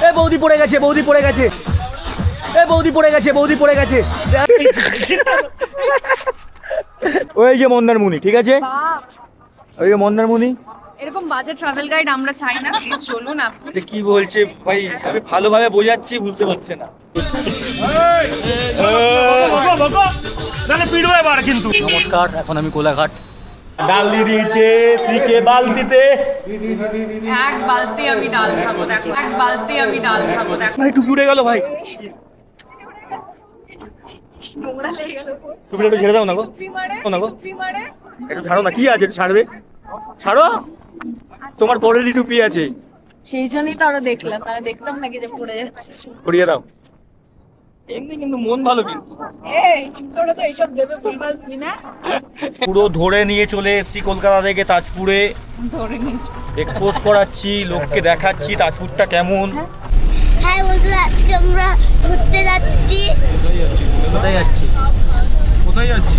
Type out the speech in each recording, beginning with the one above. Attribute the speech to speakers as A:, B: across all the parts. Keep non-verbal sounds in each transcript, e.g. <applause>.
A: এ বৌদি পড়ে গেছে বৌদি পড়ে গেছে এ বৌদি পড়ে গেছে বৌদি পড়ে গেছে ওই যে মন্দারমুনি ঠিক আছে ওই যে মন্দারমুনি
B: এরকম বাজে ট্রাভেল গাইড আমরা চাই না প্লিজ চলুন আপনি
A: কি বলছে ভাই আমি ভালোভাবে বোঝাচ্ছি বুঝতে পারছে না
C: কিন্তু
A: নমস্কার এখন আমি কোলাঘাট ডাল দিয়ে দিয়েছে শ্রীকে বালতিতে।
B: এক বালতি আমি ডাল খাব দেখো এক বালতি আমি ডাল খাব দেখো।
A: ভাই টুপি উড়ে গেল ভাই। টুপিটা একটু ছেড়ে দাও না গো। না গো। একটু ছাড়ো না কি আছে একটু ছাড়বে? ছাড়ো? তোমার পরেরই টুপি আছে।
B: সেই জন্যই তো আরও দেখলাম দেখতাম নাকি যে পড়ে যাচ্ছে।
A: দাও। এমনি কিন্তু মন ভালো কিন্তু।
B: এই চুপ করে তো এইসব দেবে ভুলভাল তুমি না।
A: পুরো ধরে নিয়ে চলে এসেছি কলকাতা থেকে তাজপুরে।
B: ধরে নিয়েছো
A: এক্সপোজ করাচ্ছি লোককে দেখাচ্ছি তাজপুরটা কেমন?
D: হ্যাঁ বন্ধুরা আজকে আমরা ঘুরতে যাচ্ছি।
A: কোথায় যাচ্ছি? কোথায় যাচ্ছি?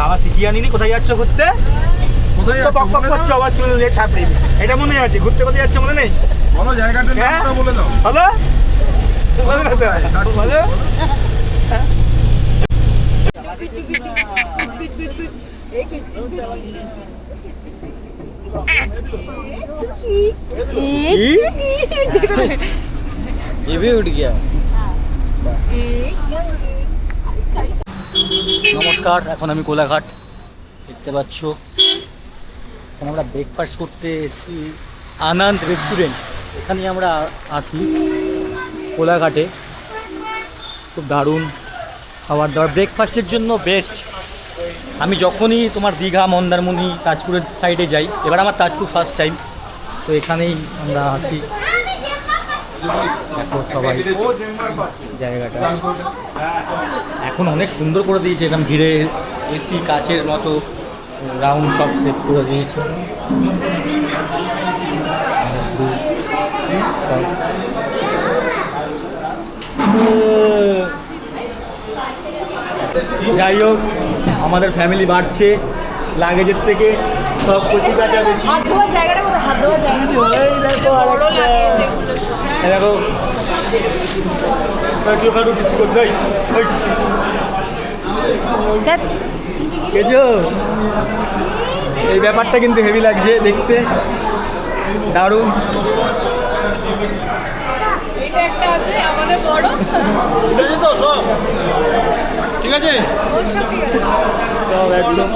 A: বাবা শিখিয়ে আনিনি? কোথায় যাচ্ছ ঘুরতে? কোথায় বক বক করছ আবার চুল দিয়ে ছাপড়ি। এটা মনে আছে ঘুরতে কোথায় যাচ্ছে মনে নেই?
C: বলো জায়গাটার
A: হ্যাঁ?
C: বলে দাও।
A: হ্যালো? ये भी उठ गया নমস্কার এখন আমি কোলাঘাট দেখতে পাচ্ছ এখন আমরা ব্রেকফাস্ট করতে এসেছি আনন্দ রেস্টুরেন্ট এখানে আমরা আসি কোলাঘাটে। খুব দারুণ খাবার দাবার। ব্রেকফাস্টের জন্য বেস্ট আমি যখনই তোমার দীঘা, মন্দারমণি, তাজপুরের সাইডে যাই, এবার আমার তাজপুর ফার্স্ট টাইম তো এখানেই আমরা আসি। সবাই জায়গাটা। এখন অনেক সুন্দর করে দিয়েছে। এরকম ঘিরে এসি কাছের মতো রাউন্ড সব সেট করে দিয়েছে। যাই হোক আমাদের ফ্যামিলি বাড়ছে লাগেজের থেকে সব কচি কাঁচা বেশি। ওই দেখো। এই কাটু কাটু কিছু কেছো ব্যাপারটা কিন্তু হেভি লাগছে দেখতে। দারুণ।
B: আছে আমাদের বড়।
A: তো সব ঠিক আছে
B: সব
A: একদম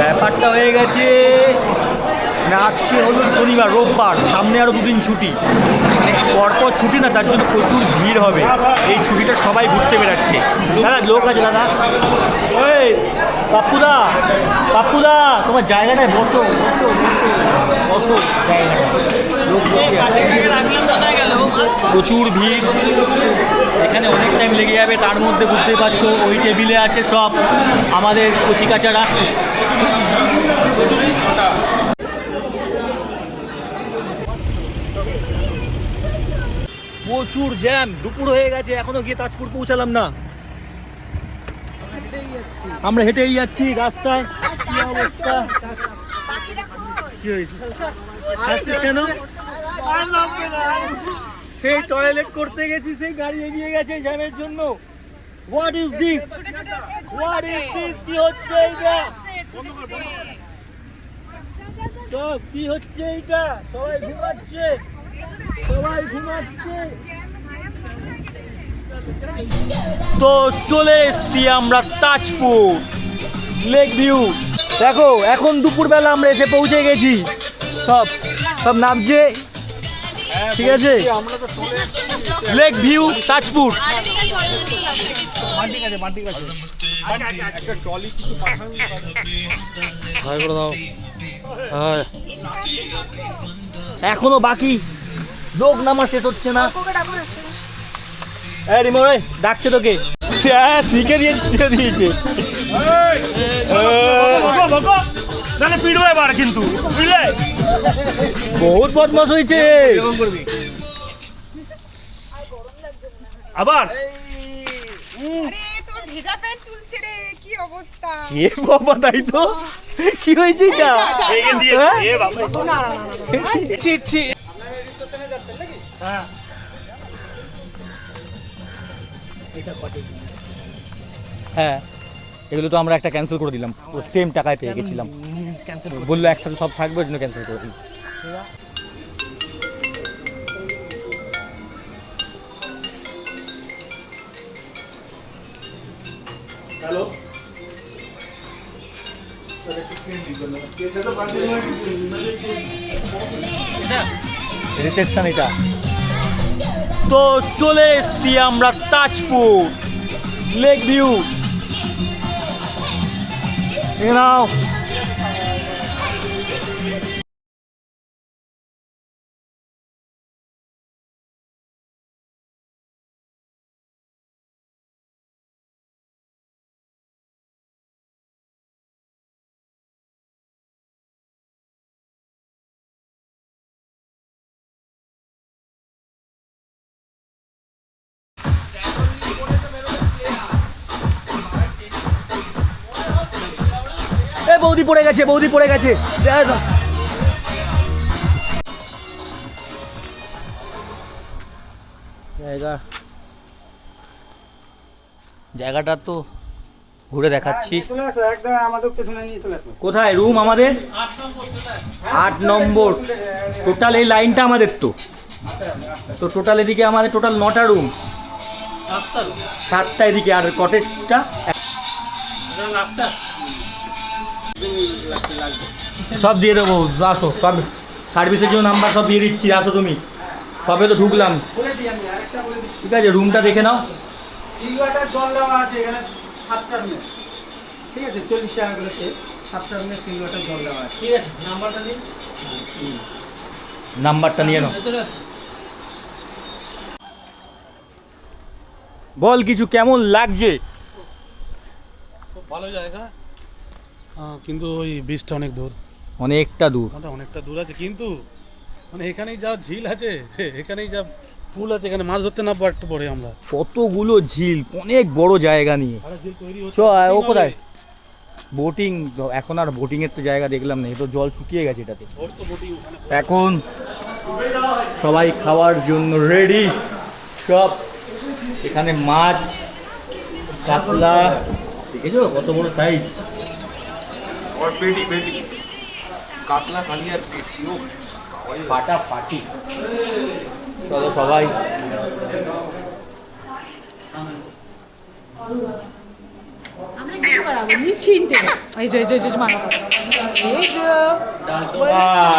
A: ব্যাপারটা হয়ে গেছে। মানে আজকে হলো শনিবার রোববার সামনে আরও দুদিন ছুটি। মানে পরপর ছুটি না তার জন্য প্রচুর ভিড় হবে। এই ছুটিটা সবাই ঘুরতে বেড়াচ্ছে। দাদা লোক আছে দাদা? ওই পাপ্পুদা পাপ্পুদা তোমার জায়গাটায় বসো বসো বসো। প্রচুর ভিড়। এখানে অনেক টাইম লেগে যাবে তার মধ্যে বুঝতে পারছ ওই টেবিলে আছে সব আমাদের কচিকাচারা। প্রচুর জ্যাম, দুপুর হয়ে গেছে, এখনও গিয়ে তাজপুর পৌঁছালাম না। আমরা হেঁটেই যাচ্ছি রাস্তায়। কেন? সেই টয়লেট করতে গেছি, সেই গাড়ি এগিয়ে গেছে জ্যামের জন্য। What is this what is this কি হচ্ছে এইটা? কি হচ্ছে এইটা? সবাই ঘুমাচ্ছে। সবাই ঘুমাচ্ছে। তো চলে এসছি আমরা তাজপুর লেক ভিউ। দেখো এখন দুপুরবেলা আমরা এসে পৌঁছে গেছি। সব সব নামছে। ঠিক আছে? Lake view Tajpur. হ্যাঁ। এখনও বাকি। লোক নামা শেষ হচ্ছে না। এই ডাকছে তোকে। হ্যাঁ শিখে দিয়েছে শিখে দিয়েছে।
C: নাহলে এবার কিন্তু
A: বহুত বদমাস হয়েছে
C: আবার?
E: আরে তোর ভেজা প্যান্ট তুলছে রে কি
A: এ বাবা তাই তো? কি হয়েছে এটা?
C: ভেঙে দিয়ে এ বাবা
E: না না না, না
A: ছি ছি
C: হ্যাঁ
A: হ্যাঁ এগুলো তো আমরা একটা ক্যান্সেল করে দিলাম। সেম টাকায় পেয়ে গেছিলাম। বলল একসাথে সব থাকবে ওই জন্য ক্যান্সেল করে দিলাম।
C: হ্যালো।
A: রিসেপশন এটা। তো চলে এসছি আমরা তাজপুর। লেক ভিউ নাও। পড়ে গেছে বৌদি পড়ে গেছে। জায়গা জায়গাটা তো ঘুরে দেখাচ্ছি।
C: আসো
A: কোথায়? রুম আমাদের? আট নম্বর টোটাল এই লাইনটা আমাদের তো। তো টোটাল এদিকে আমাদের টোটাল নটা রুম। সাতটা এদিকে আর কটেজটা সব দিয়ে দেবো আসো সব সার্ভিসের জন্য নাম্বার সব দিয়ে দিচ্ছি আসো তুমি। সবে তো ঢুকলাম। ঠিক আছে রুমটা দেখে নাও।
F: জল আছে এখানে সাতটা ঠিক আছে চল্লিশ টাকা করে সাতটা রুমে সিলভারটার জল দেওয়া আছে। ঠিক আছে নাম্বারটা দিন
A: নাম্বারটা নিয়ে নাও। বল কিছু কেমন লাগছে?
G: খুব ভালো জায়গা। কিন্তু ওই বীজটা অনেক দূর।
A: অনেকটা দূর।
G: অনেকটা দূর আছে কিন্তু মানে এখানেই যা ঝিল আছে এখানেই যা পুল আছে এখানে মাছ ধরতে না একটু পরে আমরা।
A: কতগুলো ঝিল অনেক বড় জায়গা নিয়ে।
G: আরে
A: চ আয়, ও কোথায়? বোটিং এখন আর বোটিং এর তো জায়গা দেখলাম না এ তো জল শুকিয়ে গেছে এটাতে। এখন সবাই খাওয়ার জন্য রেডি সব এখানে মাছ কাতলা। দেখেছ কত বড় সাইজ
C: কাতলা কালিয়ার
A: ফাটা ফাটি চলো সবাই।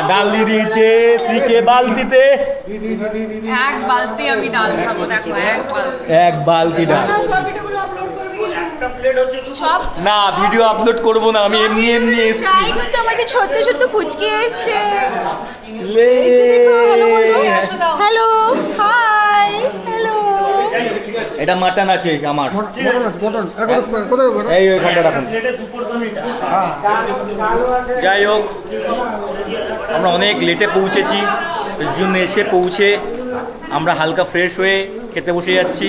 A: ডাল দিয়ে দিয়েছে। শ্রীকে বালতিতে।
B: এক বালতি আমি ডাল খাব দেখো এক বালতি।
A: ডাল। না ভিডিও আপলোড করব না আমি এমনি এমনি এসেছি।
E: করতে আমাকে সত্য সত্য পুচকে এসছে। হ্যালো হাই হ্যালো
A: এটা মাটন আছে আমার। এই ওইখানটা রাখুন। যাই হোক আমরা অনেক লেটে পৌঁছেছি। জন্য এসে পৌঁছে আমরা হালকা ফ্রেশ হয়ে খেতে বসে যাচ্ছি।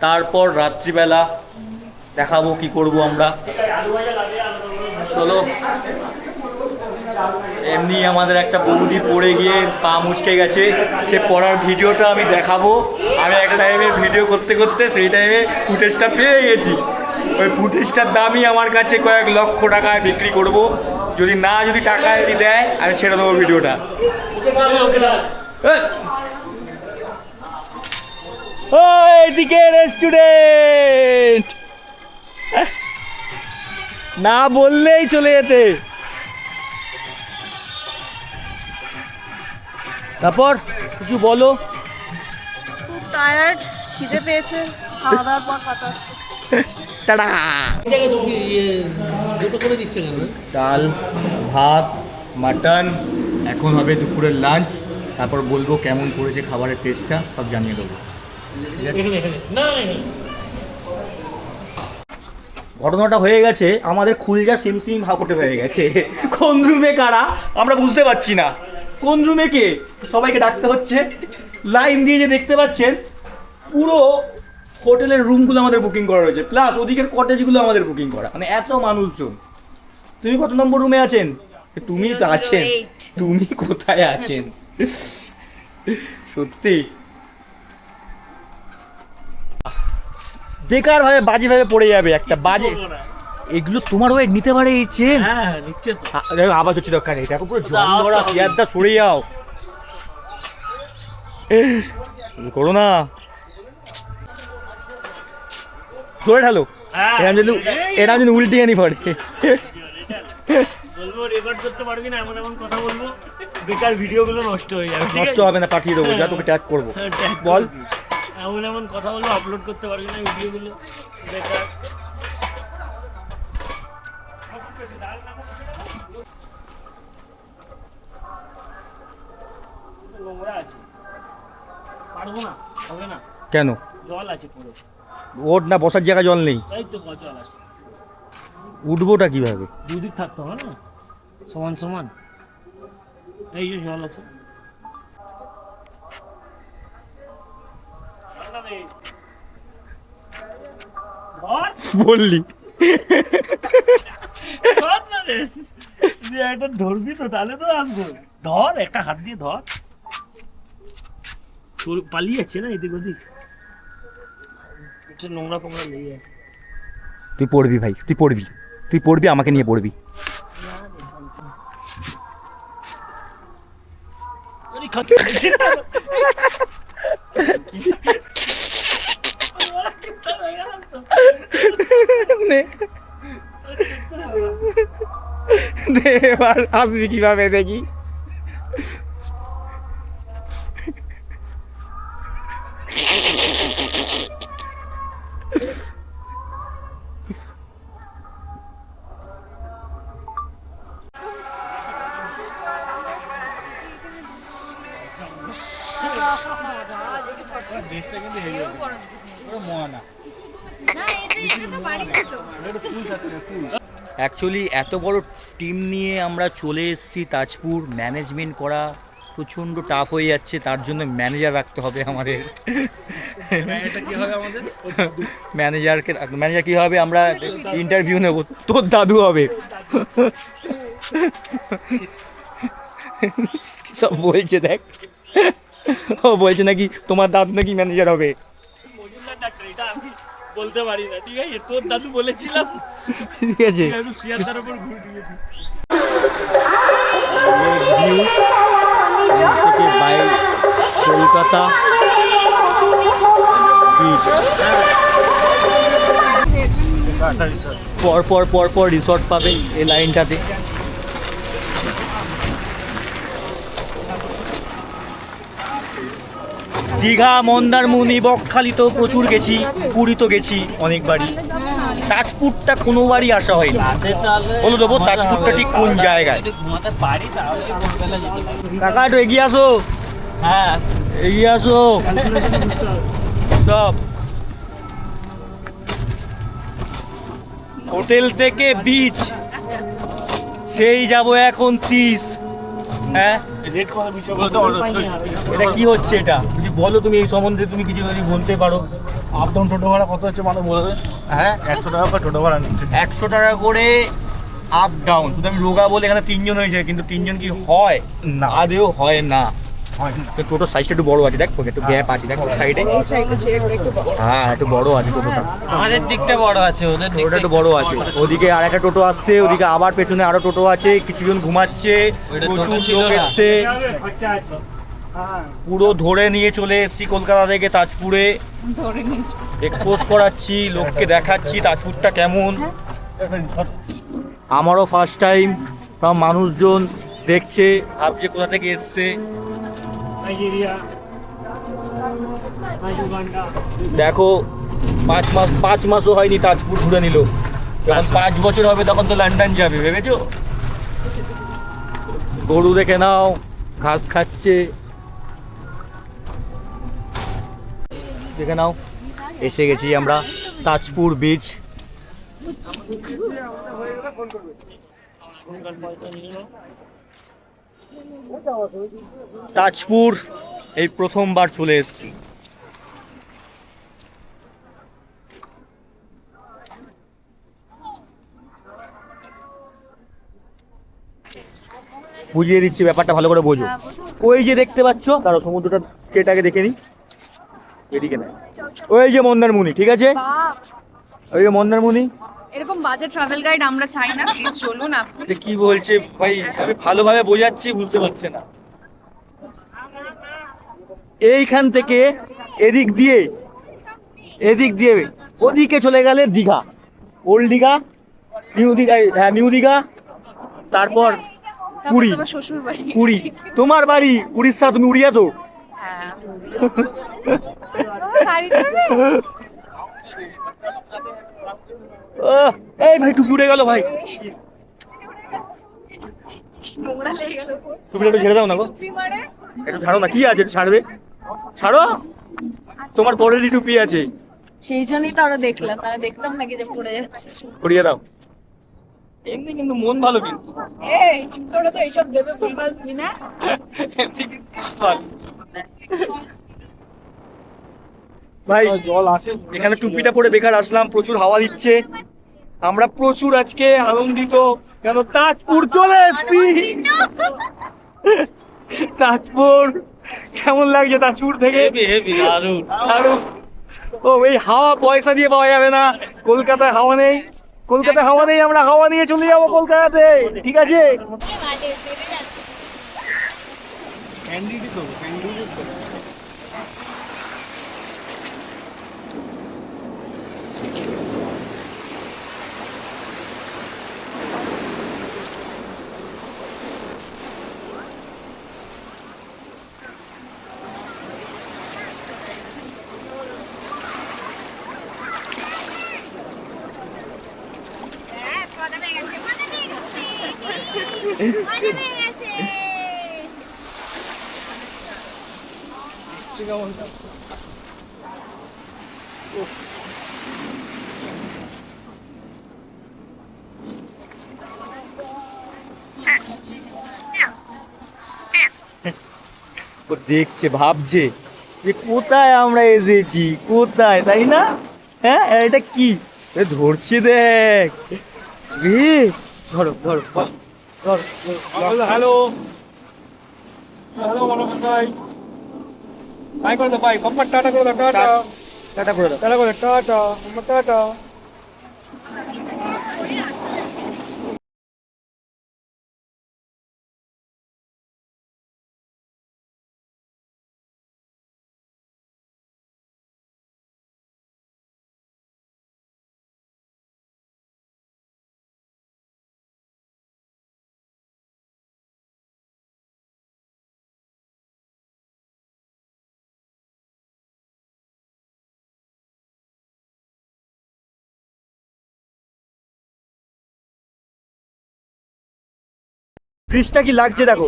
A: তারপর রাত্রিবেলা দেখাবো কি করব আমরা। চলো। এমনি আমাদের একটা বৌদি পড়ে গিয়ে পা মুচকে গেছে। সে পড়ার ভিডিওটা আমি দেখাবো। আমি একটা টাইমে ভিডিও করতে করতে সেই টাইমে ফুটেজটা পেয়ে গেছি। ওই ফুটেজটার দামই আমার কাছে কয়েক লক্ষ টাকায় বিক্রি করব। যদি না যদি টাকা যদি দেয় আমি ছেড়ে দেবো ভিডিওটা! ও এদিকে রেস্টুরেন্ট। না বললেই চলে যেতে। তারপর কিছু বলো।
B: খুব টায়ার্ড খিদে পেয়েছে খাওয়া দাওয়ার পর কথা হচ্ছে
A: টাটা ডাল ভাত মাটন এখন হবে দুপুরের লাঞ্চ তারপর বলব কেমন করেছে খাবারের টেস্টটা সব জানিয়ে দেবো। ঘটনাটা হয়ে গেছে আমাদের খুলজা সিম সিম হাঁকটে হয়ে গেছে। কোন রুমে কারা আমরা বুঝতে পারছি না। কোন রুমে কে সবাইকে ডাকতে হচ্ছে। লাইন দিয়ে যে দেখতে পাচ্ছেন পুরো হোটেলের রুমগুলো আমাদের বুকিং করা রয়েছে। প্লাস ওদিকের কটেজগুলো আমাদের বুকিং করা। মানে এত মানুষজন। তুমি কত নম্বর রুমে আছেন? তুমি তো আছেন। তুমি কোথায় আছেন? সত্যি। বেকার ভাবে বাজে ভাবে পড়ে যাবে একটা বাজে এগুলো তোমার ওয়েট নিতে পারে এই চেন
G: হ্যাঁ নিচ্ছে তো।
A: আ- আওয়াজ হচ্ছে দরকার দেখো পুরো সরে যাও। করো না। ধরে ঢালো। এরম যেন এরম উল্টে আনি পড়ে।
H: বলব রেকর্ড করতে পারবি না এমন এমন কথা বলব। বেকার ভিডিওগুলো নষ্ট হয়ে যাবে।
A: নষ্ট হবে না পাঠিয়ে দেবো যা তোকে ট্যাগ করব।
H: হ্যাঁ,
A: বল।
H: এমন এমন কথা বলব আপলোড করতে পারবি না ভিডিওগুলো। বেকার। নোংরা আছে। পারব না হবে না।
A: কেন?
H: জল আছে পুরো।
A: ওর না বসার জায়গা জল নেই?
H: এই তো জল আছে।
A: উঠবোটা কীভাবে?
H: দুদিক থাকতে হবে না? সমান সমান। এই যে জল আছে।
A: বললি।
H: ধর না রে। তুই একটা ধরবি তো তাহলে তো আসব। ধর একটা হাত দিয়ে ধর। তোর পালিয়ে যাচ্ছে না এদিক ওদিক? একটু নোংরা ফোংরা লেগে যাচ্ছে
A: তুই পড়বি ভাই তুই পড়বি। তুই পড়বি আমাকে নিয়ে পড়বি।
H: আরে <laughs> খাচ্ছে দেখছিস তো? ওরা কিত্তা হয়ে গেলাম তো। <laughs>
A: এবার আসবি কীভাবে দেখি। অ্যাকচুয়ালি এত বড় টিম নিয়ে আমরা চলে এসেছি তাজপুর। ম্যানেজমেন্ট করা প্রচণ্ড টাফ হয়ে যাচ্ছে তার জন্য ম্যানেজার রাখতে হবে আমাদের। ম্যানেজারকে ম্যানেজার কী হবে? আমরা ইন্টারভিউ নেব। তোর দাদু হবে। সব বলছে দেখ। ও বলছে নাকি তোমার দাদু নাকি ম্যানেজার হবে।
H: আমি বলতে পারি না ঠিক আছে? তোর দাদু বলেছিলাম।
A: ঠিক আছে।
H: একটু শিয়ালদার উপর ঘুরে দিয়েছি
A: ভিউ থেকে বাই কলকাতা বিচ পর পর পর পর রিসর্ট পাবে এই লাইনটাতে দীঘা মন্দারমণি বকখালি তো প্রচুর গেছি, পুরী তো গেছি অনেকবারই। তাজপুরটা কোনোবারই আসা হয়নি। বলো দেবো, তাজপুরটা ঠিক কোন জায়গায়? কাকা, একটু এগিয়ে আসো।
H: হ্যাঁ
A: এগিয়ে আসো। সব। হোটেল থেকে বিচ সেই যাব এখন তিস হ্যাঁ?
H: রেড করা বিষয় বলতে
A: এটা কি হচ্ছে এটা? যদি বলো তুমি এই সম্বন্ধে তুমি কিছু যদি বলতে পারো।
G: আপ ডাউন টোটো ভাড়া কত হচ্ছে মানুষ বলে
A: হ্যাঁ?
G: একশো টাকা করে টোটো ভাড়া নিচ্ছে।
A: একশো টাকা করে আপ ডাউন শুধু আমি রোগা বলে এখানে তিনজন হয়েছে কিন্তু তিনজন কি হয়?
G: না।
A: আদেও হয় না। টোটোর সাইজটা একটু বড় আছে দেখ একটু গ্যাপ আছে দেখ সাইডে হ্যাঁ একটু বড় আছে টোটোটা।
H: আমাদের দিকটা বড় আছে ওদের
A: ওটা একটু বড় আছে। ওদিকে আর একটা টোটো আসছে ওদিকে আবার পেছনে আরও টোটো আছে কিছুজন ঘুমাচ্ছে প্রচুর লোক এসছে। পুরো ধরে নিয়ে চলে এসেছি কলকাতা থেকে তাজপুরে। এক্সপোজ করাচ্ছি লোককে দেখাচ্ছি তাজপুরটা কেমন। আমারও ফার্স্ট টাইম সব মানুষজন দেখছে ভাবছে কোথা থেকে এসছে। দেখো পাঁচ মাস পাঁচ মাসও হয়নি তাজপুর ঘুরে নিল। যখন পাঁচ বছর হবে তখন তো লন্ডন যাবে ভেবেছো? গরু দেখে নাও ঘাস খাচ্ছে। দেখে নাও এসে গেছি আমরা তাজপুর বিচ তাজপুর এই প্রথমবার চলে এসছি। বুঝিয়ে দিচ্ছি ব্যাপারটা ভালো করে বোঝো।
B: হ্যাঁ,
A: ওই যে দেখতে পাচ্ছ তারা সমুদ্রটা সেটাকে দেখে নি এদিকে না ওই যে মন্দারমণি ঠিক আছে? ওই যে মন্দারমণি।
B: এরকম বাজে ট্রাভেল গাইড আমরা চাই না প্লিজ চলুন আপনি।
A: কি বলছে ভাই আমি ভালোভাবে বোঝাচ্ছি বুঝতে পারছে না। এইখান থেকে এদিক দিয়ে এদিক দিয়ে ওদিকে চলে গেলে দীঘা ওল্ড দীঘা নিউ দীঘা হ্যাঁ নিউ দীঘা তারপর পুরী
B: তোমার শ্বশুর বাড়ি
A: পুরী। তোমার বাড়ি উড়িষ্যা তুমি উড়িয়া তো।
B: হ্যাঁ।
A: এই ভাই টুপি উড়ে গেল ভাই। টুপিটা একটু ছেড়ে দাও না গো। একটু ছাড়ো না কি আছে একটু ছাড়বে? ছাড়ো? তোমার পরেরই টুপি আছে।
B: সেই জন্যই তো আরও দেখলাম তাহলে দেখতাম নাকি যে পড়ে যাচ্ছে।
A: করিয়ে দাও। এমনি কিন্তু মন ভালো কিন্তু।
B: এই চুপ করে তো এইসব দেবে ভুলভাল তুমি না।
A: ভাই
C: জল আসে
A: এখানে টুপিটা পরে বেকার আসলাম প্রচুর হাওয়া দিচ্ছে। আমরা প্রচুর আজকে আনন্দিত। কেন? তাজপুর চলে এসছি। তাজপুর কেমন লাগছে তাজপুর থেকে?
G: দারুণ।
A: ও এই হাওয়া পয়সা দিয়ে পাওয়া যাবে না। কলকাতায় হাওয়া নেই। কলকাতায় হাওয়া নেই আমরা হাওয়া নিয়ে চলে যাব কলকাতাতে। ঠিক আছে? ও দেখছে ভাবছে যে কোথায় আমরা এসেছি কোথায় তাই না? হ্যাঁ এটা কি? ধরছে দেখ। ধরো, ধরো।
C: হ্যালো হ্যালো বলো কোথায় বাই করে দাও বাই কম্পার টাটা করে দাও টাটা
A: টাটা করে দাও
C: টাটা করে টাটা কম্পার টাটা
A: ব্রিজটা কি লাগছে দেখো।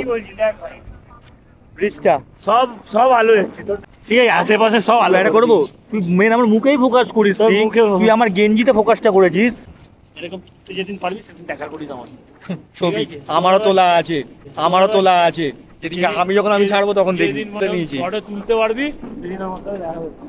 A: ব্রিজটা
H: সব সব আলো এসছে তো ঠিক আছে আশেপাশে সব আলো
A: এটা করব। তুই মেন আমার মুখেই ফোকাস করিস। তুই। আমার গেঞ্জিতে ফোকাসটা করেছিস।
H: এরকম তুই যেদিন পারবি সেদিন দেখা করিস আমার
A: ছবি। আমারও তোলা আছে। আমারও তোলা আছে। আমি যখন আমি ছাড়বো তখন দেখবি। নিয়েছি।
H: তুলতে পারবি সেদিন আমার দেখা করবি।